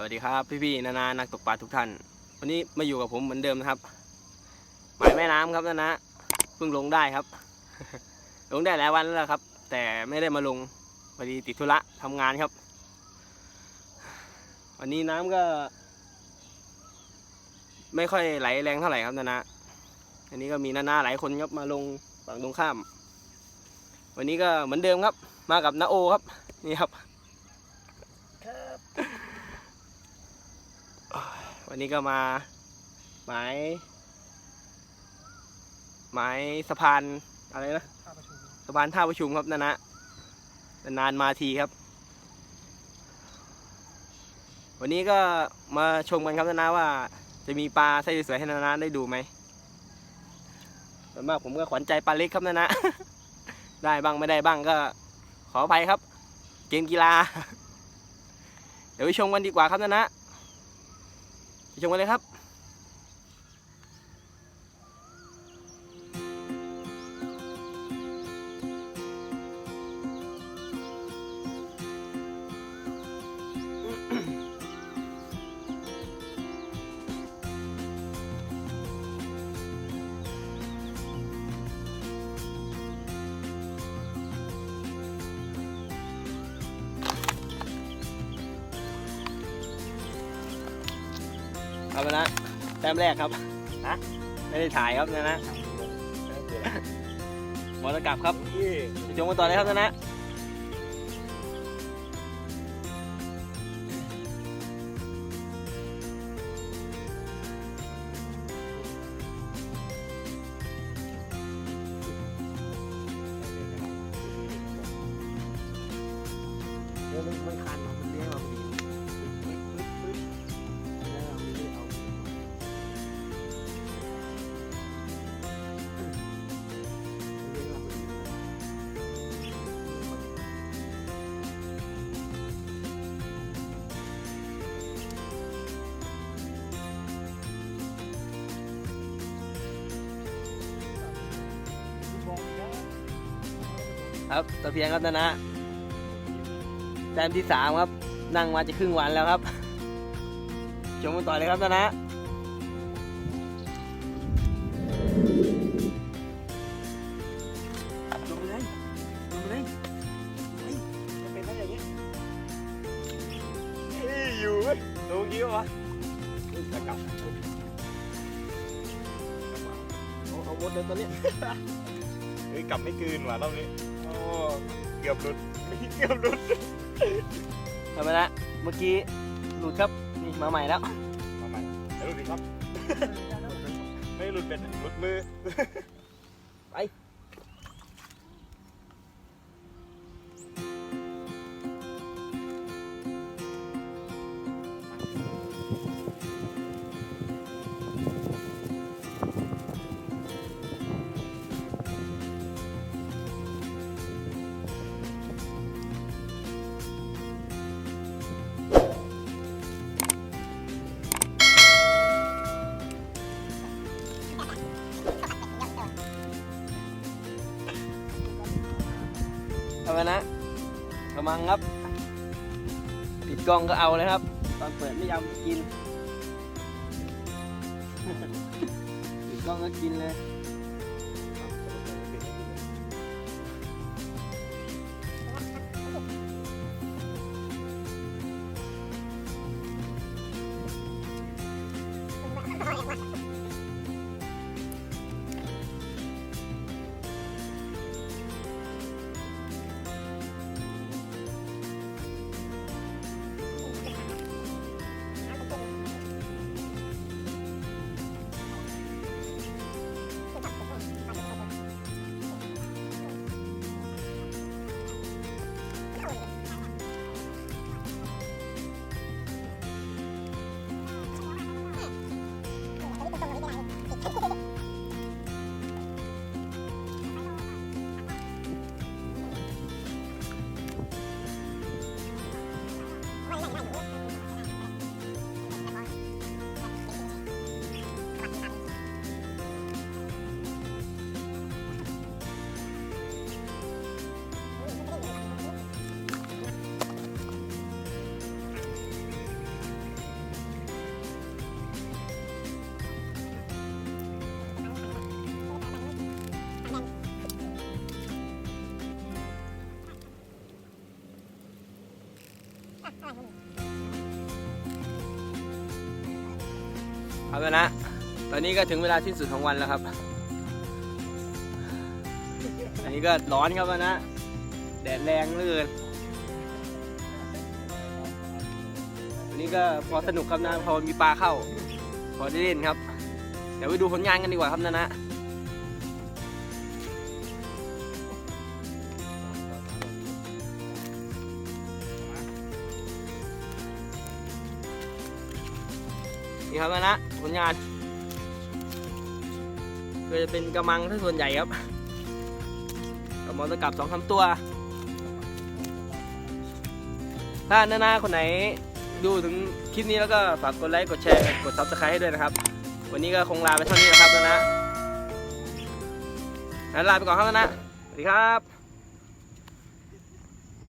สวัสดีครับพี่ๆนานานักตกปลาทุกท่าน วันนี้มาอยู่กับผมเหมือนเดิมนะครับหมายแม่น้ำครับนานะเพิ่งลงได้ครับ ลงได้หลายวันแล้วครับ แต่ไม่ได้มาลงพอดีติดธุระทำงานครับ วันนี้น้ำก็ ไม่ค่อยไหลแรงเท่าไหร่ครับนานะอันนี้ก็มีนานาหลายคนครับมาลงฝั่งตรงข้าม วันนี้ก็เหมือนเดิมครับ มากับนาโอครับนี่ครับ วันนี้ก็มาหมายหมายสะพานอะไรนะสะพานท่าประชุมครับนะนะนานมาทีครับ วันนี้ก็มาชมกันครับนะนะว่า จะมีปลาไส้สวยๆให้นานะได้ดูไหมส่วนมากผมก็ขวัญใจปลาเล็กครับนะนะ ได้บ้างไม่ได้บ้างก็ ขออภัยครับ เกมกีฬา เดี๋ยวไปชมกันดีกว่าครับนะนะ ชมกันเลยครับ ครับนะแต้มแรกครับนะไม่ได้ถ่ายครับนะนะหมอตะกลับครับไปชมกันต่อเลยครับนะ ครับตะเพียงครับนะนะแต้มที่สามครับ นั่งมาจะครึ่งวันแล้วครับชมกันต่อเลยครับนะนะลงไปเลยลงไปเลยเฮ้ยมันเป็นได้อย่างเงี้ยนี่อยู่เว้ยดูยิ้วะจะกลับเอาเอาหมดเลยตอนเนี้ย ฮ้ยกลับไม่คืนว่ะรอบนี้โอ้เกือบหลุด เกือบหลุดทำไมนะเมื่อกี้หลุดครับนี่มาใหม่แล้วมาใหม่เดี๋ยวหลุดอีกครับ ไม่หลุดเป็นหลุดมือ ทำไมนะกำลังครับปิดกล้องก็เอาเลยครับ ตอนเปิดไม่ยอมกินปิดกล้องก็กินเลย ครับนะ ตอนนี้ก็ถึงเวลาสิ้นสุดของวันแล้วครับ อันนี้ก็ร้อนครับนะ แดดแรงเหลือเกินวันนี้ก็พอสนุกครับนะพอมีปลาเข้า พอได้เล่นครับ เดี๋ยวไปดูผลงานกันดีกว่าครับนะนะ นี่ครับนะนะผลงานก็จะเป็นกระมังที่ส่วนใหญ่ครับกระมอตะกับสองคำตัว ถ้าหน้านาคนไหนดูถึงคลิปนี้แล้วก็ฝากกดไลค์กดแชร์กดซับสไครต์ให้ด้วยนะครับ วันนี้ก็คงลาไปเท่านี้นะครับนานะลาไปก่อนครับนะสวัสดีครับ